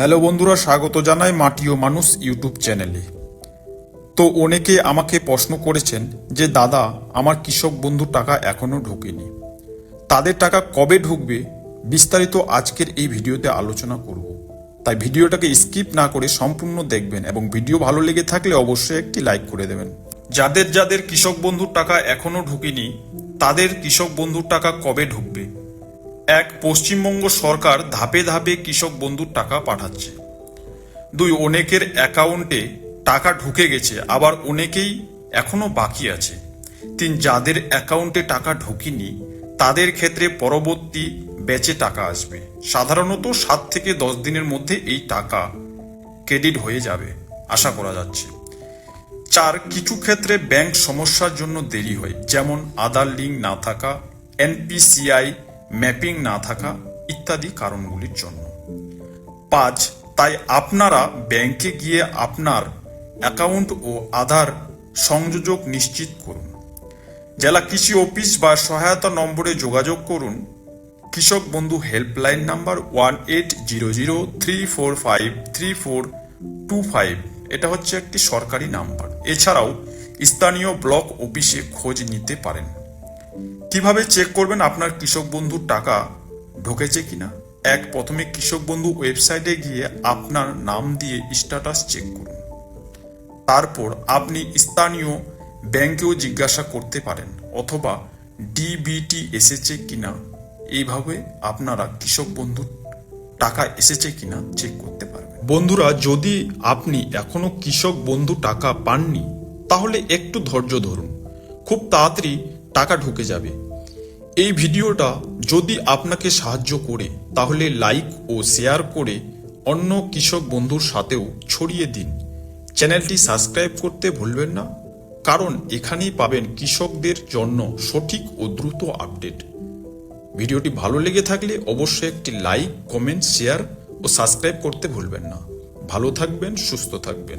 Hello বন্ধুরা, স্বাগত জানাই মাটি ও মানুষ ইউটিউব চ্যানেলে। তো অনেকে আমাকে প্রশ্ন করেছেন যে, দাদা, আমার কৃষক বন্ধু টাকা এখনও ঢোকেনি। তাদের টাকা কবে ঢুকবে? বিস্তারিত আজকের এই ভিডিওতে আলোচনা করব। তাই ভিডিওটাকে স্কিপ না করে সম্পূর্ণ দেখবেন এবং ভিডিও ভালো লেগে থাকলে অবশ্যই একটি লাইক করে দেবেন। যাদের যাদের কৃষক বন্ধুর টাকা এখনও ঢুকেনি, তাদের কৃষক বন্ধুর টাকা কবে ঢুকবে? এক পশ্চিমবঙ্গ সরকার ধাপে ধাপে কৃষক বন্ধুর টাকা পাঠাচ্ছে। দুই, অনেকের অ্যাকাউন্টে টাকা ঢুকে গেছে, আবার অনেকেই এখনও বাকি আছে। তিন, যাদের অ্যাকাউন্টে টাকা ঢুকিনি, তাদের ক্ষেত্রে পরবর্তী ব্যাচে টাকা আসবে। সাধারণত সাত থেকে দশ দিনের মধ্যে এই টাকা ক্রেডিট হয়ে যাবে, আশা করা যাচ্ছে। চার, কিছু ক্ষেত্রে ব্যাংক সমস্যার জন্য দেরি হয়, যেমন আধার লিঙ্ক না থাকা, এনপিসিআই ম্যাপিং না থাকা ইত্যাদি কারণগুলির জন্য। পাঁচ, তাই আপনারা ব্যাংকে গিয়ে আপনার অ্যাকাউন্ট ও আধার সংযোজক নিশ্চিত করুন। জেলা কৃষি অফিস বা সহায়তা নম্বরে যোগাযোগ করুন। কৃষক বন্ধু helpline number one eight zero zero three four five three four two five. এটা হচ্ছে একটি সরকারি নাম্বার। এছাড়াও স্থানীয় ব্লক অফিসে খোঁজ নিতে পারেন। কীভাবে চেক করবেন আপনার কৃষক বন্ধুর টাকা ঢুকেছে কিনা? এক, প্রথমে কৃষক বন্ধু ওয়েবসাইটে গিয়ে আপনার নাম দিয়ে স্ট্যাটাস চেক করুন। তারপর আপনি স্থানীয় ব্যাংকেও জিজ্ঞাসা করতে পারেন, অথবা ডিবিটি এসেছে কিনা? এইভাবে আপনারা কৃষক বন্ধুর টাকা এসেছে কিনা চেক করতে পারবেন। বন্ধুরা, যদি আপনি এখনও কৃষক বন্ধু টাকা পাননি, তাহলে একটু ধৈর্য ধরুন। খুব তাড়াতাড়ি টাকা ঢুকে যাবে। এই ভিডিওটা যদি আপনাকে সাহায্য করে, তাহলে লাইক ও শেয়ার করে অন্য কৃষক বন্ধুর সাথেও ছড়িয়ে দিন। চ্যানেলটি সাবস্ক্রাইব করতে ভুলবেন না, কারণ এখানেই পাবেন কৃষকদের জন্য সঠিক ও দ্রুত আপডেট। ভিডিওটি ভালো লেগে থাকলে অবশ্যই একটি লাইক, কমেন্ট, শেয়ার ও সাবস্ক্রাইব করতে ভুলবেন না। ভালো থাকবেন, সুস্থ থাকবেন।